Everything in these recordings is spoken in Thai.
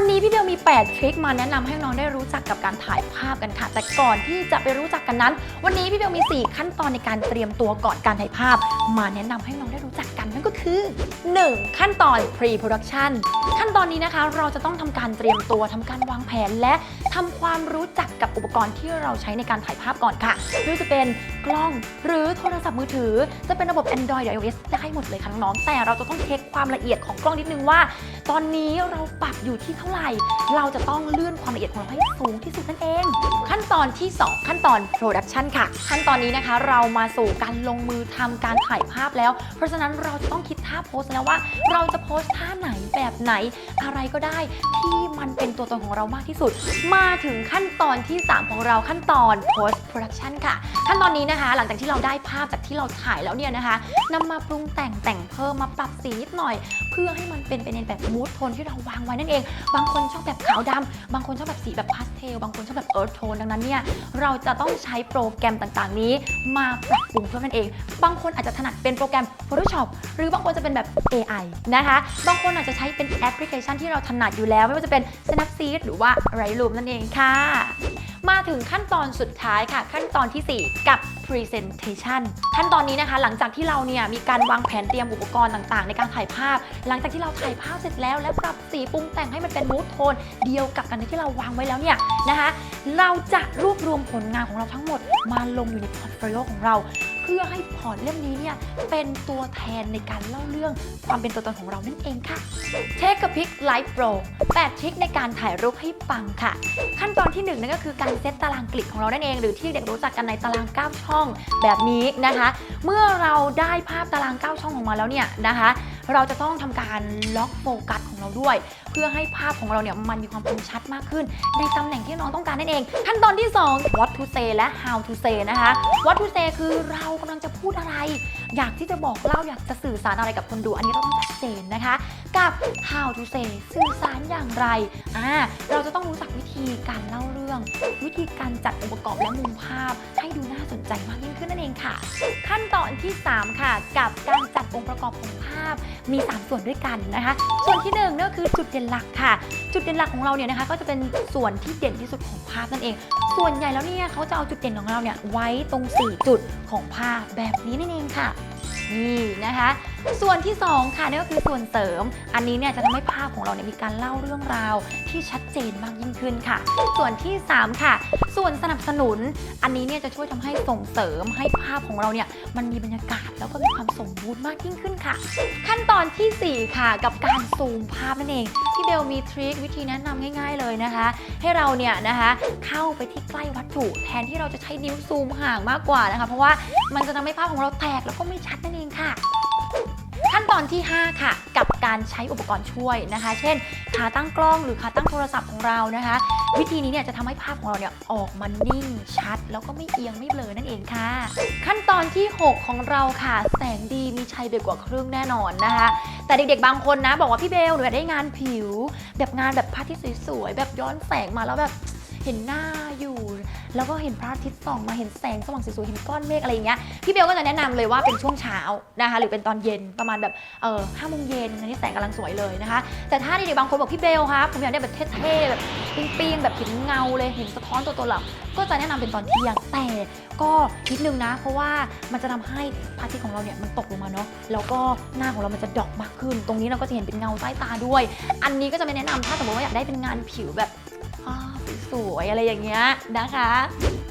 วันนี้พี่เบลมี 8 ทริคมาแนะนำให้น้องได้รู้จักกับการถ่ายภาพกันค่ะ แต่ก่อนที่จะไปรู้จักกันนั้น วันนี้พี่เบลมี 4 ขั้นตอนในการเตรียมตัวก่อนการถ่ายภาพ มาแนะนำให้น้องได้รู้จัก นั่นก็คือ 1. ขั้นตอน pre-production ขั้นตอนนี้นะคะเราจะต้องทำการเตรียมตัวทำการวางแผนและทำความรู้จักกับอุปกรณ์ที่เราใช้ในการถ่ายภาพก่อนค่ะไม่ว่าจะเป็นกล้องหรือโทรศัพท์มือถือ จะเป็นระบบ Android หรือ iOS ได้หมดเลยค่ะน้องๆแต่เราจะต้องเช็คความละเอียดของกล้องนิดนึงว่า ตอนนี้เราปรับอยู่ที่เท่าไหร่ เราจะต้องเลื่อนความละเอียดของเราให้สูงที่สุดนั่นเอง ขั้นตอนที่ 2 ขั้นตอน production ค่ะ ขั้นตอนนี้นะคะเรามาสู่การลงมือทำการถ่ายภาพแล้ว เพราะฉะนั้นเราจะต้องคิดท่าโพสแล้วว่า เราจะโพสท่าไหนแบบไหนอะไรก็ได้ที่มันเป็นตัวตนของเรามากที่สุด มาถึงขั้นตอนที่ 3 ของเราขั้นตอน post production ค่ะ ขั้นตอนนี้นะคะ หลังจากที่เราได้ภาพจากที่เราถ่ายแล้วเนี่ยนะคะนำมาปรุงแต่งแต่งเพิ่มมาปรับสีนิดหน่อย เพื่อให้มันเป็นไปในแบบมูดโทนที่เราวางไว้นั่นเอง บางคนชอบแบบขาวดำบางคนชอบแบบสีแบบพาสเทลบางคนชอบแบบเอิร์ธโทนดังนั้นเนี่ยเราจะต้องใช้โปรแกรมต่างๆ นี้ มาปรับปรุงเพื่อมันเอง บางคนอาจจะถนัดเป็นโปรแกรม Photoshop หรือบางคนจะเป็นแบบ AI นะคะ บางคนอาจจะใช้เป็นแอปพลิเคชันที่เราถนัดอยู่แล้ว ไม่ว่าจะเป็น Snapseed หรือว่า Lightroom นั่นเองค่ะ มาถึงขั้นตอนสุดท้ายค่ะ ขั้นตอนทีสี่ 4 กับ presentation ขั้นตอนนี้นะคะ หลังจากที่เราเนี่ยมีการวางแผนเตรียมอุปกรณ์ต่างๆ ในการถ่ายภาพ หลังจากที่เราถ่ายภาพเสร็จแล้ว และปรับสีปรุงแต่งให้มันเป็นมูดโทนเดียวกับกันที่เราวางไว้แล้วเนี่ยนะคะ เราจะรวบรวมผลงานของเราทั้งหมด มาลงอยู่ในพอร์ตโฟลิโอของเรา เพื่อให้พอร์ตเล่มนี้เนี่ยเป็นตัวแทนในการเล่าเรื่องความเป็นตัวตนของเรานั่นเองค่ะ Pic Live Pro 8ทริคในการถ่ายรูปให้ปังค่ะ ขั้นตอนที่1นั่นก็คือการเซตตารางกลิดของเรานั่นเอง หรือที่เด็กรู้จักกันในตาราง 9 ช่องแบบนี้นะคะ เมื่อเราได้ภาพตาราง 9 ช่องออกมาแล้วเนี่ยนะคะ เราจะต้องทำการล็อกโฟกัสของเราด้วย เพื่อให้ภาพของเราเนี่ยมันมีความคมชัดมากขึ้น ในตำแหน่งที่น้องต้องการนั่นเอง ขั้นตอนที่ 2 what to say และ how to say นะคะ what to say คือเรากำลังจะพูดอะไร อยากที่จะบอกเล่าอยากจะสื่อสารอะไรกับคนดูอันนี้เราต้องชัดเจนนะคะ กับ how to say สื่อสารอย่างไรอ่าเราจะต้องรู้จักวิธีการเล่าเรื่อง วิธีการจัดองค์ประกอบและมุมภาพ ให้ดูน่าสนใจมากยิ่งขึ้นนั่นเองค่ะ ขั้นตอนที่ 3 ค่ะ กับการจัดองค์ประกอบของภาพมี 3 ส่วนด้วยกันนะคะ ส่วนที่1นึ่งนั่นก็คือจุดเด่นหลักค่ะ จุดเด่นหลักของเราเนี่ยนะคะ ก็จะเป็นส่วนที่เด่นที่สุดของภาพนั่นเอง ส่วนใหญ่แล้วเนี่ยเขาจะเอาจุดเด่นของเราเนี่ยไว้ตรง 4 จุดของภาพแบบนี้นั่นเองค่ะ นี่นะคะส่วนที่ 2 ค่ะนั่นก็คือส่วนเสริม อันนี้เนี่ยจะทำให้ภาพของเราเนี่ยมีการเล่าเรื่องราวที่ชัดเจนมากยิ่งขึ้นค่ะ ส่วนที่ 3 ค่ะ ส่วนสนับสนุน อันนี้เนี่ยจะช่วยทำให้ส่งเสริมให้ภาพของเราเนี่ยมันมีบรรยากาศแล้วก็มีความสมบูรณ์มากยิ่งขึ้นค่ะ ขั้นตอนทีสี่4 ค่ะ กับการซูมภาพนั่นเองพี่เบลมีทริควิธีแนะนำง่าย ๆเลยนะคะ ให้เราเนี่ยนะคะเข้าไปที่ใกล้วัตถุ แทนที่เราจะใช้นิ้วซูมห่างมากกว่านะคะ เพราะว่ามันจะทำให้ภาพของเราแตกแล้วก็ไม่ชัดนั่นเองค่ะ ขั้นตอนที่ 5 ค่ะ กับการใช้อุปกรณ์ช่วยนะคะ เช่นขาตั้งกล้องหรือขาตั้งโทรศัพท์ของเรานะคะ วิธีนี้เนี่ยจะทำให้ภาพของเราเนี่ยออกมานิ่งชัด แล้วก็ไม่เอียงไม่เบลอนั่นเองค่ะ ขั้นตอนที่ 6 ของเราค่ะ แสงดีมีชัยไปกว่าครึ่งแน่นอนนะคะ แต่เด็กๆ บางคนนะ บอกว่าพี่เบลหนูอยากได้งานผิว แบบงานแบบพระทิตย์สวยๆแบบย้อนแสงมาแล้วแบบเห็นหน้าอยู่ แล้วก็เห็นพระอาทิตย์ส่องมาเห็นแสงสว่างสวยๆเห็นก้อนเมฆอะไรอย่างเงี้ยพี่เบลก็จะแนะนำเลยว่าเป็นช่วงเช้านะคะ หรือเป็นตอนเย็นประมาณแบบเออห้าโมงเย็นอันนี้แสงกำลังสวยเลยนะคะ แต่ถ้าเด็กๆบางคนบอกพี่เบลครับผมอยากได้แบบเท่ๆแบบปิ้งๆแบบเห็นเงาเลยเห็นสะท้อนตัวตนเราก็จะแนะนำเป็นตอนเที่ยงแต่ก็นิดนึงนะ เพราะว่ามันจะทำให้พระอาทิตย์ของเราเนี่ยมันตกลงมาเนาะแล้วก็หน้าของเรามันจะดอกมากขึ้น ตรงนี้เราก็จะเห็นเป็นเงาใต้ตาด้วย อันนี้ก็จะไม่แนะนำถ้าสมมติว่าอยากได้เป็นงานผิวแบบ อ้าวสวยอะไรอย่างเงี้ยนะคะ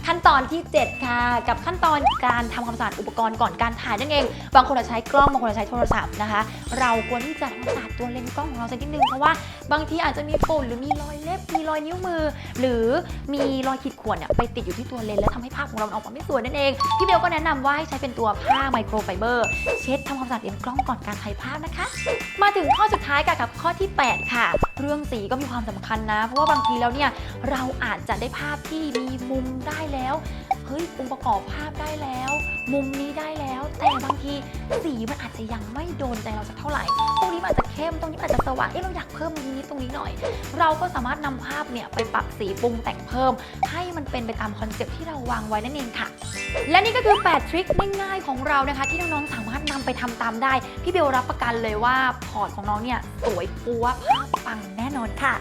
ขั้นตอนที่ 7 ค่ะ กับขั้นตอนการทำความสะอาดอุปกรณ์ก่อนการถ่ายนั่นเอง บางคนอาจจะใช้กล้องบางคนอาจจะใช้โทรศัพท์นะคะ เราควรที่จะทำความสะอาดตัวเลนส์กล้องของเราสักนิดนึงเพราะว่าบางทีอาจจะมีฝุ่นหรือมีรอยเล็บมีรอยนิ้วมือ หรือมีรอยขีดข่วนเนี่ยไปติดอยู่ที่ตัวเลนส์แล้วทำให้ภาพของเราออกมาไม่สวยนั่นเองพี่เบลก็แนะนำว่าให้ใช้เป็นตัวผ้าไมโครไฟเบอร์เช็ดทำความสะอาดเลนส์กล้องก่อนการถ่ายภาพนะคะ มาถึงข้อสุดท้ายค่ะกับข้อที่ 8 ค่ะ เรื่องสีก็มีความสำคัญนะ เพราะว่าบางทีแล้วเนี่ยเราอาจจะได้ภาพที่มีมุมได้แล้ว เฮ้ยองค์ประกอบภาพได้แล้ว มุมนี้ได้แล้ว แต่บางทีสีมันอาจจะยังไม่โดนใจเราสักเท่าไหร่ ตรงนี้อาจจะเข้ม ตรงนี้อาจจะสว่าง เอ๊ะเราอยากเพิ่มนี้ตรงนี้หน่อย เราก็สามารถนำภาพเนี่ยไปปรับสีปรุงแต่งเพิ่ม ให้มันเป็นไปตามคอนเซ็ปต์ที่เราวางไว้นั่นเองค่ะและนี่ก็คือ 8 ทริคง่ายๆของเรานะคะ ที่น้องๆ สามารถนำไปทำตามได้ พี่เบลรับประกันเลยว่าพอร์ตของน้องเนี่ย สวยปัวภาพปังแน่นอนค่ะ